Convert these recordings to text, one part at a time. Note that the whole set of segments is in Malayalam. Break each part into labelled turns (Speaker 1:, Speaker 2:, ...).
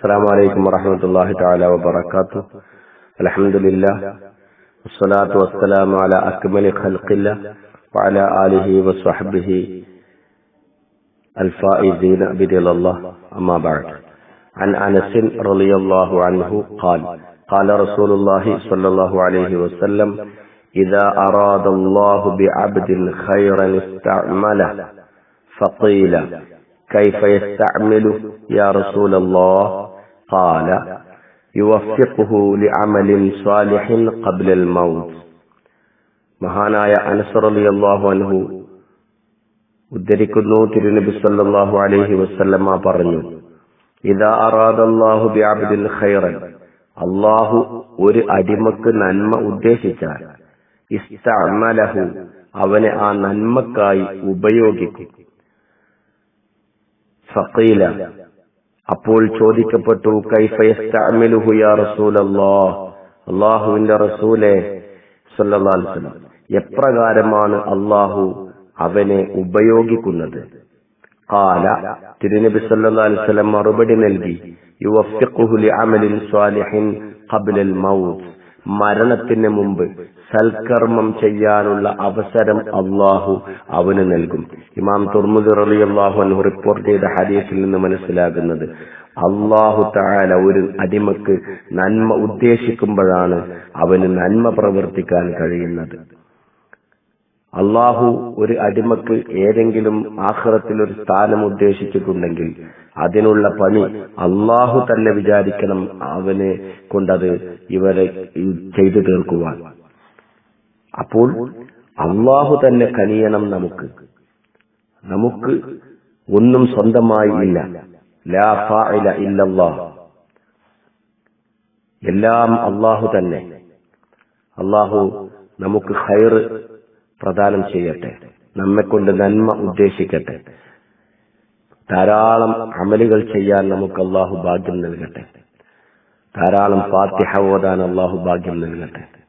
Speaker 1: السلام عليكم ورحمة الله تعالى وبركاته. الحمد لله والصلاة والسلام على أكمل خلق الله وعلى آله وصحبه الفائزين برضا الله. أما بعد. عن أنس رضي الله عنه قال قال رسول الله صلى الله عليه وسلم إذا أراد الله بعبد خيرا استعمله فقيل كيف يستعمله يا رسول الله؟ قال يوفقه لعمل صالح قبل الموت മഹാനായ അനസർ അലി അള്ളാഹു അൻഹു ഉദ്ധരിക്കുന്നു തിരുനബി സല്ലല്ലാഹു അലൈഹി വസല്ലമ പറഞ്ഞു ഇതാ അറാദല്ലാഹു ബിഅബ്ദിൻ ഖൈറൻ അള്ളാഹു ഒരു അടിമക്ക് നന്മ ഉദ്ദേശിച്ചാൽ ഇസ്തഅമലഹു അവനെ ആ നന്മക്കായി ഉപയോഗിക്കും ഫഖീല അപ്പോൾ ചോദിക്കപ്പെട്ടു അള്ളാഹുവിന്റെ റസൂലെ എപ്രകാരമാണ് അള്ളാഹു അവനെ ഉപയോഗിക്കുന്നത്? കാല തിരുനബി വസല്ലം മറുപടി നൽകി യുവഫിഖുഹു അമലിൻ സ്വാലിഹിൻ ഖബ്ലൽ മൗത്ത്. മരണത്തിന് മുമ്പ് സൽക്കർമ്മം ചെയ്യാനുള്ള അവസരം അള്ളാഹു അവന് നൽകും. ഇമാം തുർമുദ് റളിയല്ലാഹു അൻഹു റിപ്പോർട്ട് ചെയ്ത ഹദീസിൽ നിന്ന് മനസ്സിലാകുന്നത് അള്ളാഹു താല ഒരു അടിമക്ക് നന്മ ഉദ്ദേശിക്കുമ്പോഴാണ് അവന് നന്മ പ്രവർത്തിക്കാൻ കഴിയുന്നത്. അള്ളാഹു ഒരു അടിമക്ക് ഏതെങ്കിലും ആഹ്റത്തിൽ ഒരു സ്ഥാനം ഉദ്ദേശിച്ചിട്ടുണ്ടെങ്കിൽ അതിനുള്ള പണി അള്ളാഹു തന്നെ വിചാരിക്കണം അവനെ കൊണ്ടത് ഇവരെ ചെയ്തു തീർക്കുവാൻ. അപ്പോൾ അള്ളാഹു തന്നെ കനിയണം നമുക്ക്. നമുക്ക് ഒന്നും സ്വന്തമായി ഇല്ല. ലാ എല്ലാം അള്ളാഹു തന്നെ. അള്ളാഹു നമുക്ക് ഹൈർ പ്രദാനം ചെയ്യട്ടെ. നമ്മെ കൊണ്ട് നന്മ ഉദ്ദേശിക്കട്ടെ. ധാരാളം അമലുകൾ ചെയ്യാൻ നമുക്ക് അള്ളാഹു ഭാഗ്യം നൽകട്ടെ. ധാരാളം ഫാത്തിഹ ഓതാൻ അള്ളാഹു ഭാഗ്യം നൽകട്ടെ.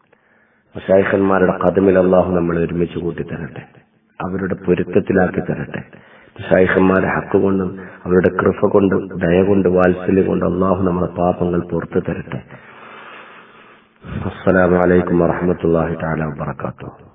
Speaker 1: ഷൈഖന്മാരുടെ കഥമിൽ അള്ളാഹു നമ്മൾ ഒരുമിച്ച് കൂട്ടി തരട്ടെ അവരുടെ പൊരുത്തത്തിലാക്കി തരട്ടെ. ഷൈഖന്മാരെ ഹക്ക് കൊണ്ടും അവരുടെ കൃപ കൊണ്ടും ദയ കൊണ്ട് വാത്സല്യം കൊണ്ട് അള്ളാഹു നമ്മുടെ പാപങ്ങൾ പുറത്തു തരട്ടെ. അസ്സലാമലൈക്കും വറഹമത്തല്ലാഹി താല വാത്തു